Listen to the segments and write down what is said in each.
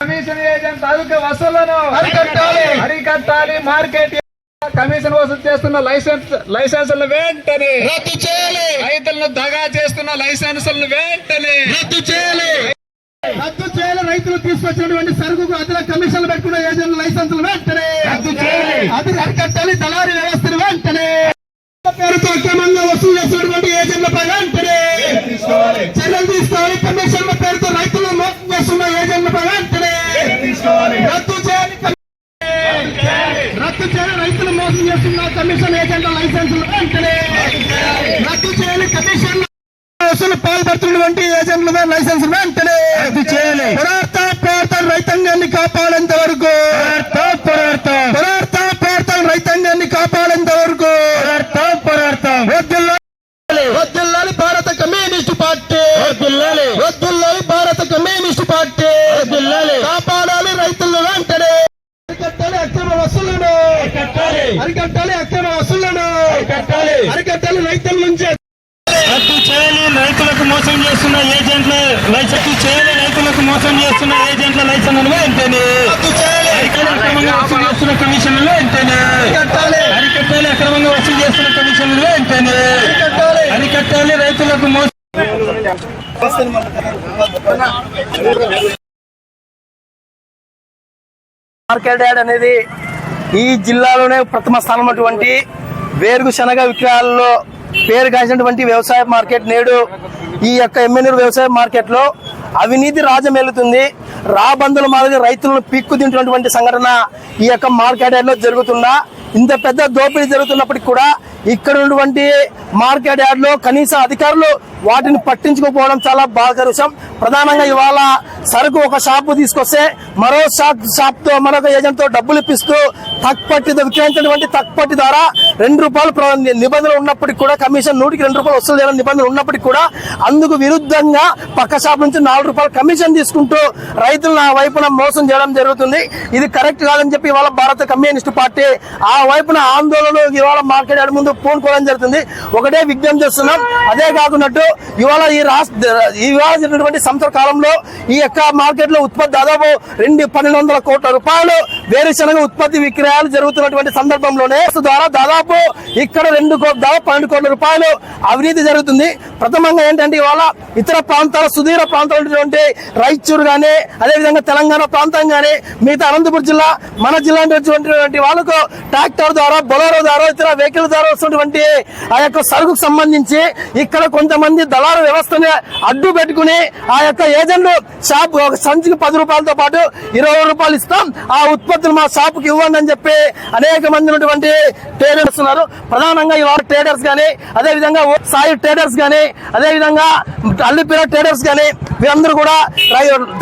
Commission agent అధిక వసూళ్ళను అరికట్టాలి. అరికట్టాలి. మార్కెట్ కమిషన్ వసూలు చేస్తున్న లైసెన్స్ లైసెన్సులను వెంటనే రద్దు చేయాలి. రైతులను దగా చేస్తున్న లైసెన్సులను వెంటనే రద్దు చేయాలి. రద్దు చేయాలి. రైతులు తీసుకొచ్చినటువంటి సరుకుకు అదన కమిషన్లు పెట్టుకున్న ఏజెంట్ లైసెన్సులు వెంటనే రద్దు చేయాలి. అది అరికట్టాలి. దళారీ వ్యవస్థను వెంటనే పేరుతో అక్రమంగా వసూలు చేసినటువంటి ఏజెంట్లపై వెంటనే చర్యలు మోసం చేస్తున్న కమిషన్ ఏజెంట్ల లైసెన్సులు వెంటనే రద్దు చేయాలి కమిషన్. పాల్పడుతున్నటువంటి ఏజెంట్ల లైసెన్స్ వెంటనే. రద్దు చేయాలి. పోరాడతా పోరాడతా రైతాంగాన్ని కాపాడేంత అరికట్టాలి. అరికట్టాలి అక్రమ వసూళ్ళను అరికట్టాలి. అరికట్టాలి రైతుల నుంచి రద్దు చేయాలి రైతులకు మోసం చేస్తున్న ఏజెంట్ల లైసెన్స్ చేయాలి రైతులకు మోసం చేస్తున్న ఏజెంట్ల లైసెన్స్ వెంటనే రద్దు చేయాలి. అక్రమంగా వసూలు చేస్తున్న కమిషన్లు వెంటనే అరికట్టాలి. అరికట్టాలి అక్రమంగా వసూలు చేస్తున్న కమిషన్లు వెంటనే అరికట్టాలి. అరికట్టాలి రైతులకు మోసం మార్కెట్ యార్డ్ అనేది ఈ జిల్లాలోనే ప్రథమ స్థానం అటువంటి వేరుగు శనగ విక్రయాలలో పేరు కాసినటువంటి వ్యవసాయ మార్కెట్ నేడు ఈ యొక్క ఎమ్మెన్యూర్ వ్యవసాయ మార్కెట్లో అవినీతి రాజమేలుతుంది. రాబందుల మాదిరి రైతులను పిక్కు తింటున్నటువంటి సంఘటన ఈ యొక్క మార్కెట్లో జరుగుతున్నా. ఇంత పెద్ద దోపిడీ జరుగుతున్నప్పటికీ కూడా ఇక్కడ ఉన్నటువంటి మార్కెట్ యార్డ్లో కనీస అధికారులు వాటిని పట్టించుకోకపోవడం చాలా బాధాకరం ప్రధానంగా ఇవాళ సరుకు ఒక షాపు తీసుకొస్తే మరో షాప్ షాప్తో మరొక ఏజెంట్తో డబ్బులు ఇప్పిస్తూ తక్కుపట్టి విక్రయించినటువంటి తక్పట్టి ద్వారా రెండు రూపాయలు నిబంధనలు ఉన్నప్పటికీ కూడా కమిషన్ నూటికి రెండు రూపాయలు వసూలు చేయాలని నిబంధనలు ఉన్నప్పటికీ కూడా అందుకు విరుద్ధంగా పక్క షాప్ నుంచి నాలుగు రూపాయలు కమిషన్ తీసుకుంటూ రైతులను ఆ వైపున మోసం చేయడం జరుగుతుంది. ఇది కరెక్ట్ కాదని చెప్పి ఇవాళ భారత కమ్యూనిస్ట్ పార్టీ ఆ వైపున ఆందోళన ఇవాళ మార్కెట్ యార్డ్ ముందు పూనుకోవడం జరుగుతుంది. ఒకటే విజ్ఞప్తి చేస్తున్నాం. అదే కాకున్నట్టు ఇవాళ ఈ రాష్ట్ర ఇవాళ జరిగినటువంటి సంవత్సర కాలంలో ఈ యొక్క మార్కెట్లో ఉత్పత్తి దాదాపు రెండు పన్నెండు వందల కోట్ల రూపాయలు వేరుశనగ ఉత్పత్తి విక్రయాలు జరుగుతున్నటువంటి సందర్భంలోనే ద్వారా దాదాపు ఇక్కడ రెండు కో- దాదాపు పన్నెండు కోట్ల రూపాయలు అవినీతి జరుగుతుంది. ప్రథమంగా ఏంటంటే ఇవాళ ఇతర ప్రాంతాల సుదీర ప్రాంతాలు ఉన్నటువంటి రాయచూరు కానీ అదేవిధంగా తెలంగాణ ప్రాంతం కానీ మిగతా అనంతపురం జిల్లా మన జిల్లా వచ్చినటువంటి వాళ్ళకు ట్రాక్టర్ ద్వారా బొలారో ద్వారా ఇతర వెహికల్ ద్వారా వస్తున్నటువంటి ఆ యొక్క సరుకుకు సంబంధించి ఇక్కడ కొంతమంది దళాల వ్యవస్థని అడ్డు పెట్టుకుని ఆ యొక్క ఏజెంట్లు షాప్ ఒక సంచికి పది రూపాయలతో పాటు ఇరవై రూపాయలు ఇస్తాం. ఆ ఉత్పత్తులు మా షాప్కి ఇవ్వండి అని చెప్పి అనేక మంది ఉన్నటువంటి పేరు చేస్తున్నారు. ప్రధానంగా ఇవాళ ట్రేడర్స్ గానీ అదే విధంగా సాయి ట్రేడర్స్ గానీ అదే విధంగా అల్లిపిర ట్రేడర్స్ గానీ వీరందరూ కూడా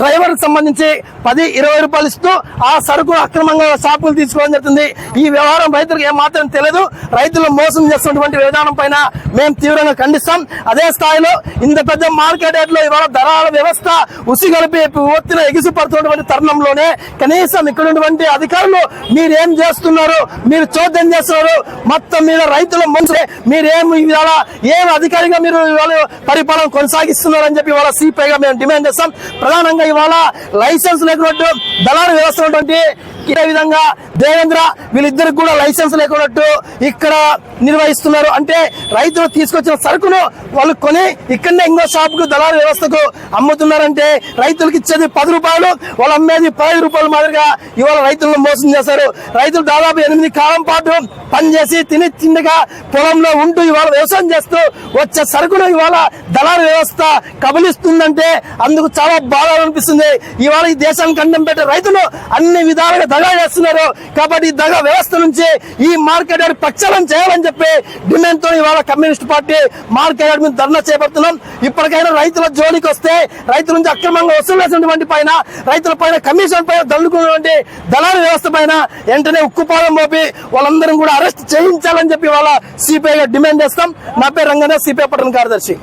డ్రైవర్ సంబంధించి పది ఇరవై రూపాయలు ఇస్తూ ఆ సరుకు అక్రమంగా షాపులు తీసుకోవడం జరుగుతుంది. ఈ వ్యవహారం రైతులకు ఏమాత్రం తెలియదు. రైతులు మోసం చేస్తున్నటువంటి విధానం పైన మేము తీవ్రంగా ఖండిస్తాం. అదే స్థాయిలో ఇంత పెద్ద మార్కెట్లో ఇవాళ ధరల వ్యవస్థ ఉసిగలిపి ఒత్తిన ఎగిసిపడుతున్నటువంటి తరుణంలోనే కనీసం ఇక్కడ ఉన్నటువంటి అధికారులు మీరేం చేస్తున్నారు? మీరు చోద్యం చేస్తున్నారు. మొత్తం మీద రైతుల మనుషులే మీరేం ఇవాళ ఏం అధికారిగా మీరు ఇవాళ పరిపాలన కొనసాగిస్తున్నారు అని చెప్పి ఇవాళ సిపిఐగా మేము డిమాండ్ చేస్తాం. ప్రధానంగా ఇవాళ లైసెన్స్ లేకున్నట్టు దళారు వ్యవస్థ ఉన్నటువంటి ఇదే విధంగా దేవేంద్ర వీళ్ళిద్దరికి కూడా లైసెన్స్ లేకున్నట్టు ఇక్కడ నిర్వహిస్తున్నారు. అంటే రైతులు తీసుకొచ్చిన సరుకును వాళ్ళు కొని ఇక్కడనే ఇంకో షాప్కు దళారు వ్యవస్థకు అమ్ముతున్నారంటే రైతులకు ఇచ్చేది పది రూపాయలు వాళ్ళు అమ్మేది పదహైదు రూపాయల మాదిరిగా ఇవాళ రైతులను మోసం చేశారు. రైతులు దాదాపు ఎనిమిది కాలం పాటు పనిచేసి తిని తిండిగా పొలంలో ఉంటూ ఇవాళ వ్యవసాయం చేస్తూ వచ్చే సరుకులు ఇవాళ దళారు వ్యవస్థ కబలిస్తుందంటే అందుకు చాలా బాధ అనిపిస్తుంది. ఇవాళ ఈ దేశానికి అన్నం పెట్టే రైతులు అన్ని విధాలుగా దగా చేస్తున్నారు కాబట్టి ఈ దగా వ్యవస్థ నుంచి ఈ మార్కెట్ యార్డ్ ప్రక్షాళన చేయాలని చెప్పి డిమాండ్తో ఇవాళ కమ్యూనిస్ట్ పార్టీ మార్కెట్ యార్డ్ మీద ధర్నా చేపడుతున్నాం. ఇప్పటికైనా రైతుల జోలికి వస్తే రైతుల నుంచి అక్రమంగా వసూలు చేసినటువంటి పైన రైతుల పైన కమిషన్ పైన దండుకున్నటువంటి దళారు వ్యవస్థ పైన వెంటనే ఉక్కుపాదం మోపి వాళ్ళందరం కూడా అరెస్ట్ చేయించాలని చెప్పి వాళ్ళ సిపిఐగా డిమాండ్ చేస్తాం. నా పేరు రంగనే సిపిఐ పట్టణ కార్యదర్శి.